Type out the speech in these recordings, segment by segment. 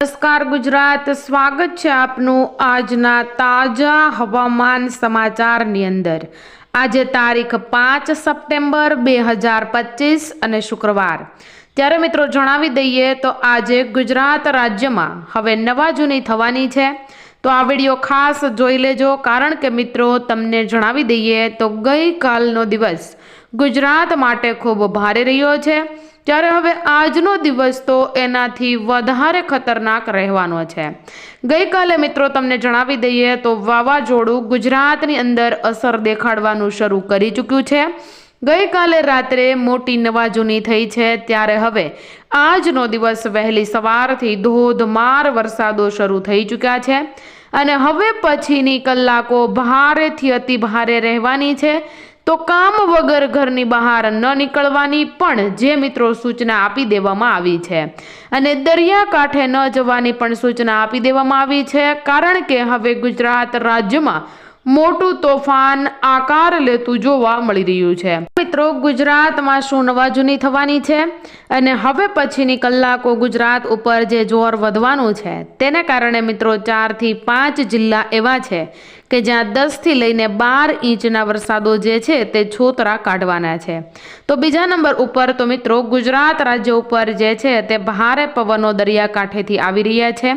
નમસ્કાર ગુજરાત, સ્વાગત છે આપનું આજના તાજા હવામાન સમાચારની અંદર. આજે તારીખ પાંચ સપ્ટેમ્બર બે હજાર પચીસ અને શુક્રવાર. ત્યારે મિત્રો જણાવી દઈએ તો આજે ગુજરાત રાજ્યમાં હવે નવા જૂની થવાની છે. તો આ વીડિયો ખાસ જોઈ લેજો, કારણ કે મિત્રો તમને જણાવી દઈએ તો ગઈકાલનો દિવસ ગુજરાત માટે ખૂબ ભારે રહ્યો છે. ત્યારે હવે આજનો દિવસ તો એનાથી વધારે ખતરનાક રહેવાનો છે. ગઈકાલે મિત્રો તમને જણાવી દઈએ તો વાવાઝોડું ગુજરાતની અંદર અસર દેખાડવાનું શરૂ કરી ચૂક્યું છે. ગઈકાલે રાત્રે મોટી નવાજૂની થઈ છે. ત્યારે હવે આજનો દિવસ વહેલી સવારથી ધોધમાર વરસાદો શરૂ થઈ ચૂક્યા છે. અને હવે પછીની કલાકો ભારેથી અતિ ભારે રહેવાની છે. તો કામ વગર ઘરની બહાર ન નીકળવાની પણ જે મિત્રો સૂચના આપી દેવામાં આવી છે. અને દરિયાકાંઠે ન જવાની પણ સૂચના આપી દેવામાં આવી છે, કારણ કે હવે ગુજરાત રાજ્યમાં મોટું તોફાન આકાર લેતું જોવા મળી રહ્યું છે. મિત્રો, ગુજરાતમાં શું નવાજૂની થવાની છે? અને હવે પછીની કલાકો ગુજરાત ઉપર જે જોર વધવાનું છે, તેને કારણે મિત્રો ચારથી પાંચ જિલ્લા એવા છે કે જ્યાં દસથી લઈને બાર ઇંચના વરસાદો જે છે તે છોતરા કાઢવાના છે. તો બીજા નંબર ઉપર તો મિત્રો ગુજરાત રાજ્ય ઉપર જે છે તે ભારે પવનો દરિયાકાંઠેથી આવી રહ્યા છે.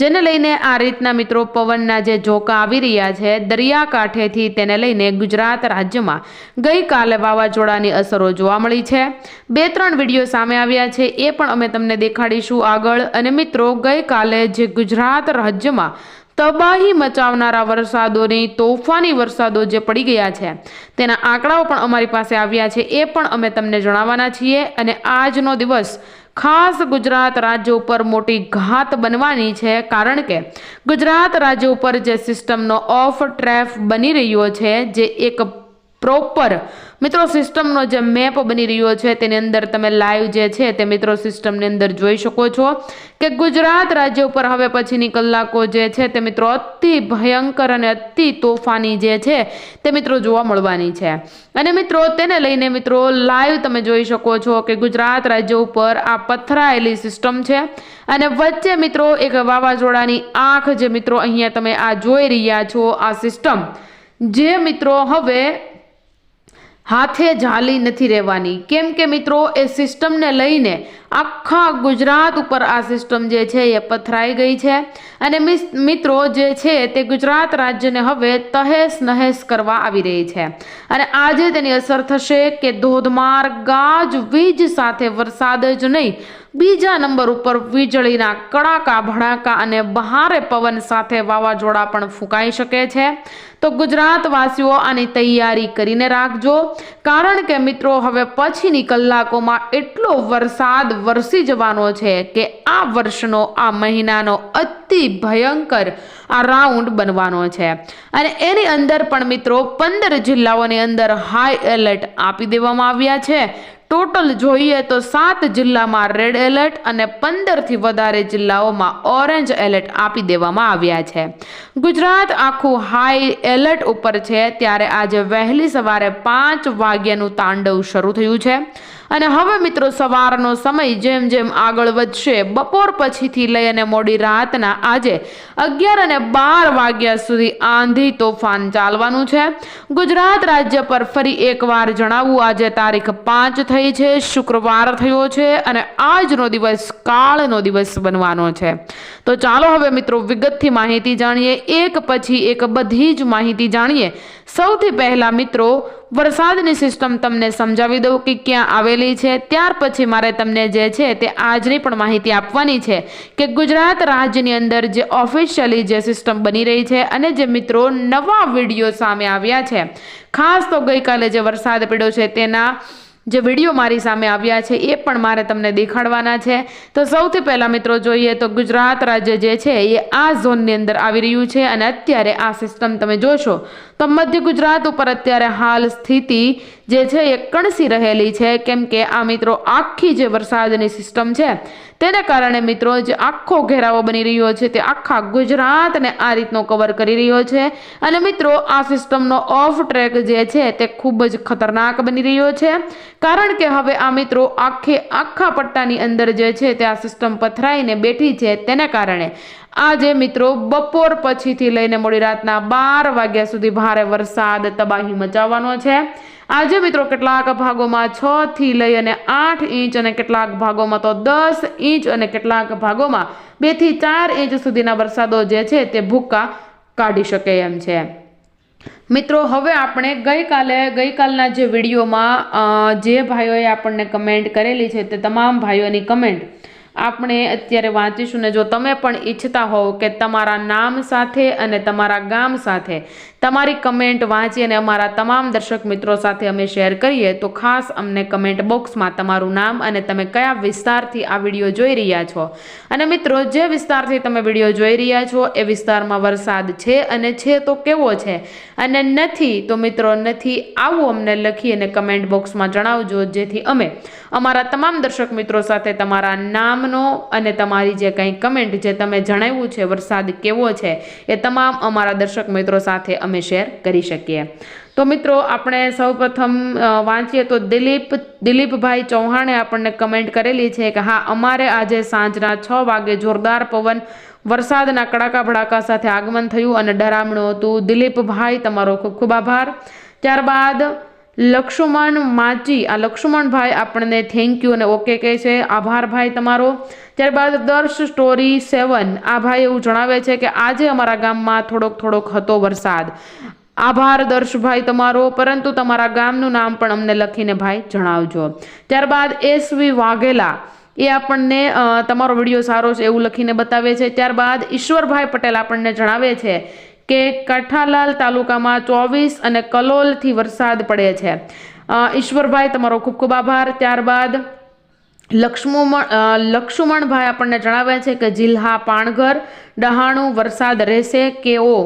જેને લઈને આ રીતના મિત્રો પવનના જે ઝોકા આવી રહ્યા છે, દરિયાકાંઠેથી તેને લઈને ગુજરાત રાજ્યમાં ગઈકાલે વાવાઝોડાની અસરો જોવા મળી છે. બે ત્રણ વીડિયો સામે આવ્યા છે, એ પણ અમે તમને દેખાડીશું આગળ. અને મિત્રો ગઈકાલે જે ગુજરાત રાજ્યમાં તબાહી મચાવનારા વરસાદોની, તોફાની વરસાદો જે પડી ગયા છે, તેના આંકડાઓ પણ અમારી પાસે આવ્યા છે, એ પણ અમે તમને જણાવવાના છીએ. અને આજનો દિવસ ખાસ ગુજરાત રાજ્ય ઉપર મોટી ઘાત બનવાની છે, કારણ કે ગુજરાત રાજ્ય ઉપર જે સિસ્ટમનો ઓફ ટ્રેફ બની રહ્યો છે, જે એક પ્રોપર. મિત્રો, સિસ્ટમનો જે મેપ બની રહ્યો છે, તેની અંદર તમે લાઈવ જે છે, તે મિત્રો સિસ્ટમની અંદર જોઈ શકો છો કે ગુજરાત રાજ્ય ઉપર હવે પછીની કલાકો જે છે, તે મિત્રો અતિ ભયંકર અને અતિ તોફાની જે છે, તે મિત્રો જોવા મળવાની છે. અને મિત્રો, તેને લઈને મિત્રો લાઈવ તમે જોઈ શકો છો કે ગુજરાત રાજ્ય ઉપર આ પથરાયેલી સિસ્ટમ છે. અને વચ્ચે મિત્રો એક વાવાઝોડાની આંખ જે મિત્રો અહીંયા તમે આ જોઈ રહ્યા છો, આ સિસ્ટમ. જે મિત્રો હવે હાથે ઝાલી નથી રહેવાની. કેમ કે મિત્રો, એ સિસ્ટમને લઈને આખા ગુજરાત ઉપર આ સિસ્ટમ જે છે એ પથરાઈ ગઈ છે. અને મિત્રો જે છે તે ગુજરાત રાજ્યને હવે તહેસ નહેસ કરવા આવી રહી છે. અને આજે તેની અસર થશે કે ધોધમાર ગાજ વીજ સાથે વરસાદ જ નહીં બીજા નંબર ઉપર વીજળીના કડાકા, ભડાકા અને બહારે પવન સાથે વાવાઝોડા પણ ફૂંકાઈ શકે છે. તો ગુજરાતવાસીઓ આની તૈયારી કરીને રાખજો. કારણ કે મિત્રો, હવે પછીની કલાકોમાં એટલો વરસાદ વરસી જવાનો છે કે આ વર્ષનો, આ મહિનાનો અતિ ભયંકર આ રાઉન્ડ બનવાનો છે. અને એની અંદર પણ મિત્રો, પંદર જિલ્લાઓની અંદર હાઈ એલર્ટ આપી દેવામાં આવ્યા છે. ટોટલ જોઈએ તો સાત જિલ્લામાં રેડ એલર્ટ અને પંદરથી વધારે જિલ્લાઓમાં ઓરેન્જ એલર્ટ આપી દેવામાં આવ્યા છે. ગુજરાત આખું હાઈ એલર્ટ ઉપર છે. ત્યારે આજે વહેલી સવારે પાંચ વાગ્યાનું તાંડવ શરૂ થયું છે. અને હવે મિત્રો સવારનો સમય જેમ જેમ આગળ વધશે, બપોર પછીથી લઈ અને મોડી રાતના આજે અગિયાર અને બાર વાગ્યા સુધી આંધી તોફાન ચાલવાનું છે. ગુજરાત રાજ્ય પર ફરી એકવાર જણાવવું આજે તારીખ પાંચ થઈ છે, શુક્રવાર થયો છે અને આજનો દિવસ કાળનો દિવસ બનવાનો છે. તો ચાલો હવે મિત્રો વિગતથી માહિતી જાણીએ. એક પછી એક બધી જ માહિતી જાણીએ. સૌથી પહેલા મિત્રો વરસાદની સિસ્ટમ તમને સમજાવી દઉં કે ક્યાં આવેલી છે. ત્યાર પછી મારે તમને જે છે તે આજની પણ માહિતી આપવાની છે કે ગુજરાત રાજ્યની અંદર જે ઓફિશિયલી જે સિસ્ટમ બની રહી છે અને જે મિત્રો નવા વીડિયો સામે આવ્યા છે. ખાસ તો ગઈકાલે જે વરસાદ પડ્યો છે તેના જે વીડિયો મારી સામે આવ્યા છે, એ પણ મારે તમને દેખાડવાના છે. તો સૌથી પહેલાં મિત્રો જોઈએ તો ગુજરાત રાજ્ય જે છે, એ આ ઝોનની અંદર આવી રહ્યું છે અને અત્યારે આ સિસ્ટમ તમે જોશો તો મધ્ય ગુજરાત ઉપર અત્યારે હાલ સ્થિતિ જે છે, એ કણસી રહેલી છે. કેમ કે આ મિત્રો આખી જે વરસાદની સિસ્ટમ છે તેને કારણે મિત્રો જે આખો ઘેરાવો બની રહ્યો છે. તે આખા ગુજરાતને આ રીતનો કવર કરી રહ્યો છે. અને મિત્રો, આ સિસ્ટમનો ઓફ ટ્રેક જે છે તે ખૂબ જ ખતરનાક બની રહ્યો છે. કારણ કે હવે આ મિત્રો આખે આખા પટ્ટાની અંદર જે છે તે આ સિસ્ટમ પથરાઈને બેઠી છે. તેને કારણે આજે મિત્રો બપોર પછીથી લઈને મોડી રાતના બાર વાગ્યા સુધી ભારે વરસાદ તબાહી મચાવવાનો છે. આજે મિત્રો કેટલાક ભાગોમાં છ થી લઈ અને આઠ ઇંચ અને કેટલાક ભાગોમાં તો દસ ઇંચ અને કેટલાક ભાગોમાં બેથી ચાર ઇંચ સુધીના વરસાદો જે છે તે ભૂક્કા કાઢી શકે એમ છે. મિત્રો, હવે આપણે ગઈકાલે, ગઈકાલના જે વિડીયોમાં જે ભાઈઓએ આપણને કમેન્ટ કરેલી છે તે તમામ ભાઈઓની કમેન્ટ આપણે અત્યારે વાંચીશું ને જો તમે પણ ઈચ્છતા હોવ કે તમારા નામ સાથે અને તમારા ગામ સાથે તમારી કમેન્ટ વાંચી અને અમારા તમામ દર્શક મિત્રો સાથે અમે શેર કરીએ, તો ખાસ અમને કમેન્ટ બોક્સમાં તમારું નામ અને તમે કયા વિસ્તારથી આ વીડિયો જોઈ રહ્યા છો. અને મિત્રો, જે વિસ્તારથી તમે વીડિયો જોઈ રહ્યા છો, એ વિસ્તારમાં વરસાદ છે અને છે તો કેવો છે? અને નથી, તો મિત્રો, નથી, આવું અમને લખી અને કમેન્ટ બોક્સમાં જણાવજો, જેથી અમે અમારા તમામ દર્શક મિત્રો સાથે તમારા નામનો અને તમારી જે કંઈ કમેન્ટ જે તમે જણાવ્યું છે, વરસાદ કેવો છે, એ તમામ અમારા દર્શક મિત્રો સાથે અમે શેર કરી શકીએ. તો મિત્રો, આપણે સૌપ્રથમ વાંચીએ તો દિલીપ, દિલીપભાઈ ચૌહાણે આપણને કમેન્ટ કરેલી છે કે હા, અમારે આજે સાંજના છ વાગે જોરદાર પવન, વરસાદના કડાકા ભડાકા સાથે આગમન થયું અને ડરામણું હતું. દિલીપભાઈ, તમારો ખૂબ ખૂબ આભાર. ત્યારબાદ લક્ષ્મણ માચી આ લક્ષ્મણભાઈ આપણને થેન્ક યુ અને ઓકે કહે છે. આભાર ભાઈ તમારો. ત્યારબાદ દર્શ સ્ટોરી સેવન આ ભાઈ એવું જણાવે છે કે આજે અમારા ગામમાં થોડોક થોડોક હતો વરસાદ. આભાર દર્શભાઈ તમારો, પરંતુ તમારા ગામનું નામ પણ અમને લખીને ભાઈ જણાવજો. ત્યારબાદ એસવી વાઘેલા. એ આપણને તમારો વીડિયો સારો છે એવું લખીને બતાવે છે. ત્યારબાદ ઈશ્વરભાઈ પટેલ આપણને જણાવે છે કે કઠાલાલ તાલુકામાં ચોવીસ અને કલોલથી વરસાદ પડે છે. ઈશ્વરભાઈ, તમારો ખૂબ ખૂબ આભાર. ત્યારબાદ લક્ષ્મણ લક્ષ્મણભાઈ આપણને જણાવે છે કે જિલ્લા પાણઘર, ડહાણું વરસાદ રહેશે કેવો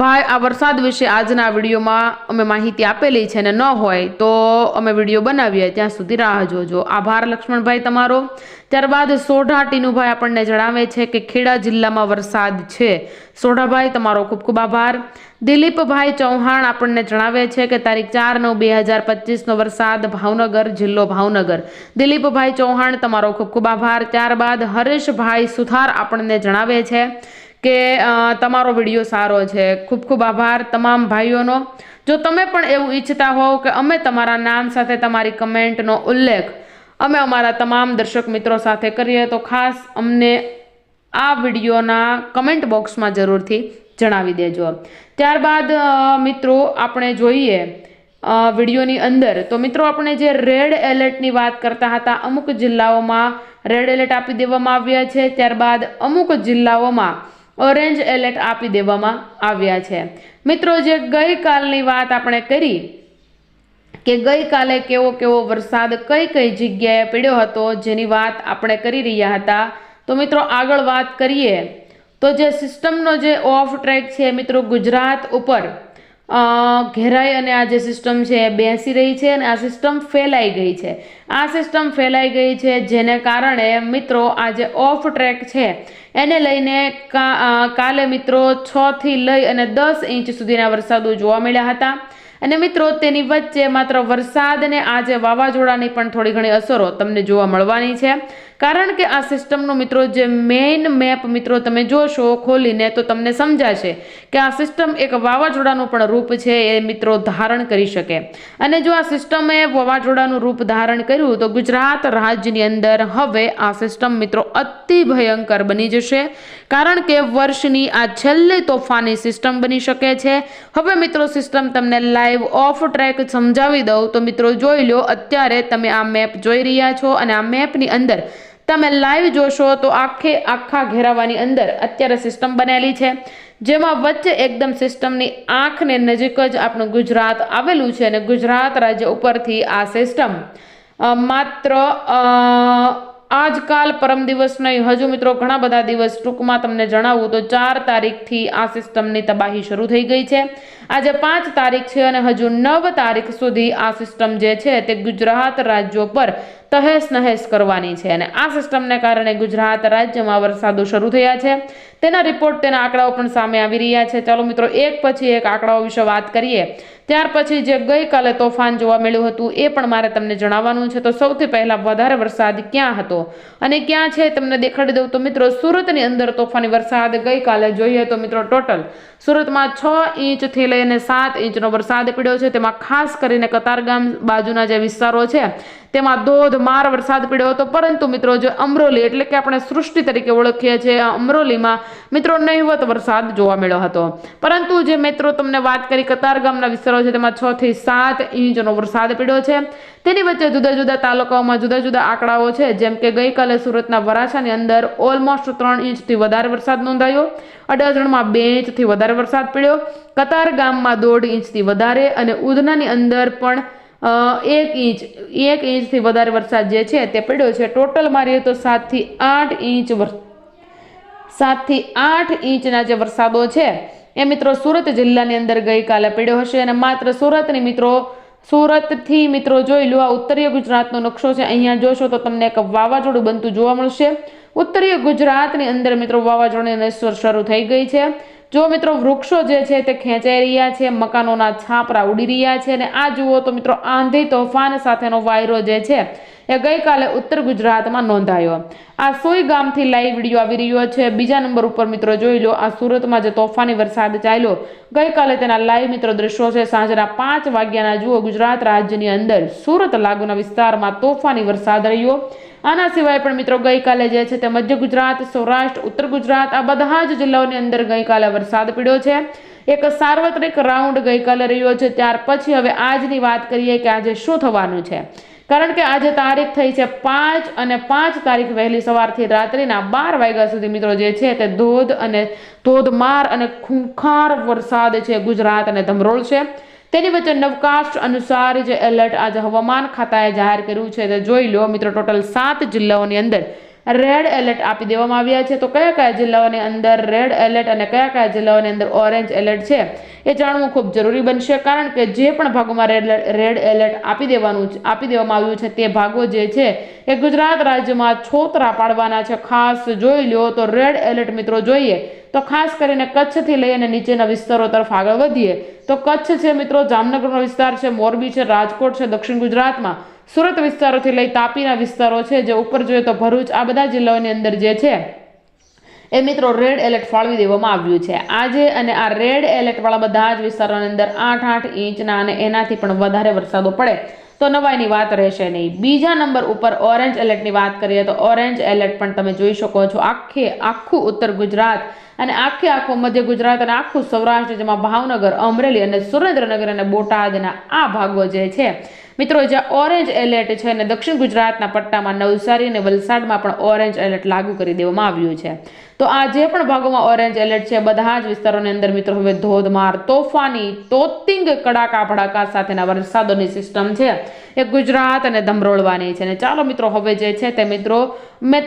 ભાઈ, આ વરસાદ વિશે આજના વિડીયોમાં અમે માહિતી આપેલી છે ને ન હોય તો અમે વીડિયો બનાવીએ. ત્યાં સુધી રાહ જોજો. આભાર, લક્ષ્મણભાઈ, તમારો. ત્યારબાદ સોઢા ટીનુભાઈ આપણને જણાવે છે કે ખેડા જિલ્લામાં વરસાદ છે. સોઢાભાઈ, તમારો ખૂબ ખૂબ આભાર. દિલીપભાઈ ચૌહાણ આપણને જણાવે છે કે તારીખ ચાર નવ બે હજાર પચીસનો વરસાદ ભાવનગર જિલ્લો ભાવનગર. દિલીપભાઈ ચૌહાણ, તમારો ખૂબ ખૂબ આભાર. ત્યારબાદ હરેશભાઈ સુથાર આપણને જણાવે છે કે તમારો વીડિયો સારો છે. ખૂબ ખૂબ આભાર તમામ ભાઈઓનો. જો તમે પણ એવું ઈચ્છતા હોવ કે અમે તમારા નામ સાથે તમારી કમેન્ટનો ઉલ્લેખ અમે અમારા તમામ દર્શક મિત્રો સાથે કરીએ, તો ખાસ અમને આ વિડીયોના કમેન્ટ બોક્સમાં જરૂરથી જણાવી દેજો. ત્યારબાદ મિત્રો, આપણે જોઈએ વિડીયોની અંદર. તો મિત્રો, આપણે જે રેડ એલર્ટની વાત કરતા હતા, અમુક જિલ્લાઓમાં રેડ એલર્ટ આપી દેવામાં આવ્યા છે. ત્યારબાદ, અમુક જિલ્લાઓમાં ઓરેન્જ એલર્ટ આપી દેવામાં આવ્યા છે. મિત્રો, જે ગઈકાલની વાત આપણે કરી, કે ગઈકાલે કેવો કેવો વરસાદ કઈ કઈ જગ્યાએ પડ્યો હતો, જેની વાત આપણે કરી રહ્યા હતા, તો મિત્રો, આગળ વાત કરીએ. તો જે સિસ્ટમનો જે ઓફ ટ્રેક છે, મિત્રો, ગુજરાત ઉપર ઘેરાઈ અને આ જે સિસ્ટમ છે એ બેસી રહી છે અને આ સિસ્ટમ ફેલાઈ ગઈ છે. આ સિસ્ટમ ફેલાઈ ગઈ છે જેને કારણે મિત્રો આ જે ઓફ ટ્રેક છે, એને લઈને કાલે મિત્રો છ થી લઈ અને દસ ઇંચ સુધીના વરસાદો જોવા મળ્યા હતા. અને મિત્રો તેની વચ્ચે માત્ર વરસાદને આજે વાવાઝોડાની પણ થોડી ઘણી અસરો તમને જોવા મળવાની છે. કારણ કે આ સિસ્ટમનો મિત્રો જે મેઇન મેપ મિત્રો તમે જોશો ખોલીને તો તમને સમજાશે કે આ સિસ્ટમ એક વાવાઝોડાનું પણ રૂપ છે એ મિત્રો ધારણ કરી શકે. અને જો આ સિસ્ટમે વાવાઝોડાનું રૂપ ધારણ કર્યું તો ગુજરાત રાજ્યની અંદર હવે આ સિસ્ટમ મિત્રો અતિ ભયંકર બની જશે. કારણ કે વર્ષની આ છેલ્લી તોફાની સિસ્ટમ બની શકે છે. હવે મિત્રો સિસ્ટમ તમને લાઈવ ઓફ ટ્રેક સમજાવી દઉં તો મિત્રો જોઈ લો અત્યારે તમે આ મેપ જોઈ રહ્યા છો અને આ મેપની અંદર તમે લાઈવ જોશો તો આખે આખા ઘેરાવાની અંદર અત્યારે સિસ્ટમ બનેલી છે, જેમાં વચ્ચે એકદમ સિસ્ટમની આંખને નજીક જ આપણું ગુજરાત આવેલું છે અને ગુજરાત રાજ્ય ઉપરથી આ સિસ્ટમ માત્ર આજકાલ પરમ દિવસ નહીં, હજુ મિત્રો ઘણા બધા દિવસ ટૂંકમાં તમને જણાવું તો ચાર તારીખથી આ સિસ્ટમની તબાહી શરૂ થઈ ગઈ છે. આજે પાંચ તારીખ છે અને હજુ નવ તારીખ સુધી આ સિસ્ટમ જે છે તે ગુજરાત રાજ્યો પર તહેસ નહેસ કરવાની છે. અને આ સિસ્ટમને કારણે ગુજરાત રાજ્યમાં વરસાદો શરૂ થયા છે. તેના રિપોર્ટ તેના આંકડાઓ પણ સામે આવી રહ્યા છે. ચાલો મિત્રો, એક પછી એક આંકડાઓ વિશે વાત કરીએ. ત્યાર પછી જે ગઈકાલે તોફાન જોવા મળ્યું હતું, એ પણ મારે તમને જણાવવાનું છે. તો સૌથી પહેલાં વધારે વરસાદ ક્યાં હતો અને ક્યાં છે તમને દેખાડી દઉં. તો મિત્રો, સુરતની અંદર તોફાની વરસાદ ગઈકાલે જોઈએ તો મિત્રો ટોટલ સુરતમાં છ ઇંચથી લઈને સાત ઇંચનો વરસાદ પડ્યો છે. તેમાં ખાસ કરીને કતારગામ બાજુના જે વિસ્તારો છે, તેમાં ધોધમાર વરસાદ પડ્યો હતો. પરંતુ મિત્રો, જે અમરોલી એટલે કે આપણે સૃષ્ટિ તરીકે ઓળખીએ છીએ, અમરોલીમાં મિત્રો નહિવત વરસાદ જોવા મળ્યો હતો. પરંતુ જે મિત્રો તમને વાત કરી કતારગામના વિસ્તારો છે, તેમાં છ થી સાત ઇંચનો વરસાદ પડ્યો છે. તેની વચ્ચે જુદા જુદા તાલુકાઓમાં જુદા જુદા આંકડાઓ છે. જેમ કે ગઈકાલે સુરતના વરાછાની અંદર ઓલમોસ્ટ ત્રણ ઇંચથી વધારે વરસાદ નોંધાયો. અડાજણમાં બે ઇંચથી વધારે વરસાદ પડ્યો. કતારગામમાં દોઢ ઇંચથી વધારે અને ઉધનાની અંદર પણ એક ઇંચ, એક ઇંચથી વધારે વરસાદ જે છે તે પડ્યો છે. ટોટલ મારીએ તો સાતથી આઠ ઇંચ સાતથી આઠ ઇંચના જે વરસાદો છે, એ મિત્રો સુરત જિલ્લાની અંદર ગઈકાલે પડ્યો હશે અને માત્ર સુરતની મિત્રો, સુરતથી મિત્રો જોઈ લો, આ ઉત્તરીય ગુજરાતનો નકશો છે, અહીંયા જોશો તો તમને એક વાવાઝોડું બનતું જોવા મળશે. ઉત્તરીય ગુજરાતની અંદર મિત્રો વાવાઝોડાની નસર શરૂ થઈ ગઈ છે. જો મિત્રો વૃક્ષો જે છે તે ખેંચાઈ રહ્યા છે, મકાનોના છાપરા ઉડી રહ્યા છે અને આ જુઓ તો મિત્રો આંધી તોફાન સાથેનો વાયરો જે છે એ ગઈકાલે ઉત્તર ગુજરાતમાં નોંધાયો. આ સોય ગામથી લાઈવ વીડિયો આવી રહ્યો છે. બીજા નંબર ઉપર મિત્રો જોઈ લો, આ સુરતમાં જે તોફાની વરસાદ ચાલ્યો, ગઈકાલે તેના લાઈવ મિત્રો દ્રશ્યો છે. સાંજના પાંચ વાગ્યાના જુઓ, ગુજરાત રાજ્યની અંદર સુરત લાગુના વિસ્તારમાં તોફાની વરસાદ રહ્યો. આના સિવાય પણ મિત્રો ગઈકાલે જે છે તે મધ્ય ગુજરાત, સૌરાષ્ટ્ર, ઉત્તર ગુજરાત, આ બધા જ જિલ્લાઓની અંદર ગઈકાલે વરસાદ પડ્યો છે. એક સાર્વત્રિક રાઉન્ડ ગઈકાલે રહ્યો છે. ત્યાર પછી હવે આજની વાત કરીએ કે આજે શું થવાનું છે? કારણ કે આજે તારીખ થઈ છે પાંચ અને પાંચ તારીખ વહેલી સવારથી રાત્રિના બાર વાગ્યા સુધી મિત્રો જે છે તે ધોધ અને ધોધમાર અને ખૂંખાર વરસાદ છે ગુજરાત અને ધમરોળ છે. તેની વચ્ચે નવકાસ્ટ અનુસાર જે એલર્ટ આજે હવામાન ખાતાએ જાહેર કર્યું છે તે જોઈ લો મિત્રો, ટોટલ સાત જિલ્લાઓની અંદર રેડ એલર્ટ આપી દેવામાં આવ્યા છે. તો કયા કયા જિલ્લાઓની અંદર રેડ એલર્ટ અને કયા કયા જિલ્લાઓની અંદર ઓરેન્જ એલર્ટ છે? એ જાણવું ખૂબ જરૂરી બનશે, કારણ કે જે પણ ભાગોમાં રેડ રેડ એલર્ટ આપી દેવાનું આપી દેવામાં આવ્યું છે તે ભાગો જે છે, એ ગુજરાત રાજ્યમાં છોતરા પાડવાના છે. ખાસ જોઈ લો તો રેડ એલર્ટ મિત્રો જોઈએ તો ખાસ કરીને કચ્છથી લઈ અને નીચેના વિસ્તારો તરફ આગળ વધીએ, તો કચ્છ છે મિત્રો, જામનગરનો વિસ્તાર છે, મોરબી છે, રાજકોટ છે, દક્ષિણ ગુજરાતમાં સુરત વિસ્તારોથી લઈ તાપીના વિસ્તારો છે, જે ઉપર જોઈએ તો ભરૂચ, આ બધા જિલ્લાઓની અંદર જે છે, એ મિત્રો રેડ એલર્ટ ફાળવી દેવામાં આવ્યું છે. આજે અને આ રેડ એલર્ટવાળા બધા જ વિસ્તારોની અંદર આઠ આઠ ઇંચના અને એનાથી પણ વધારે વરસાદો પડે. તો નવાઈની વાત રહેશે નહીં. બીજા નંબર ઉપર ઓરેન્જ એલર્ટની વાત કરીએ તો ઓરેન્જ એલર્ટ પણ તમે જોઈ શકો છો. આખે આખું ઉત્તર ગુજરાત અને આખે આખું મધ્ય ગુજરાત અને આખું સૌરાષ્ટ્ર જેમાં ભાવનગર, અમરેલી અને સુરેન્દ્રનગર અને બોટાદના આ ભાગો જે છે મિત્રો જ્યાં ઓરેન્જ એલર્ટ છે અને દક્ષિણ ગુજરાતના પટ્ટામાં નવસારી અને વલસાડમાં પણ ઓરેન્જ એલર્ટ લાગુ કરી દેવામાં આવ્યું છે. તો આ જે પણ ભાગોમાં ઓરેન્જ એલર્ટ છે, બધા જ વિસ્તારોની અંદર મિત્રો, હવે ધોધમાર તોફાની, તોતિંગ કડાકા ભડાકા સાથેના વરસાદોની સિસ્ટમ છે. એ ગુજરાત અને ધમરોળવાની છે. અને ચાલો મિત્રો, હવે જે છે તે મિત્રો, મેં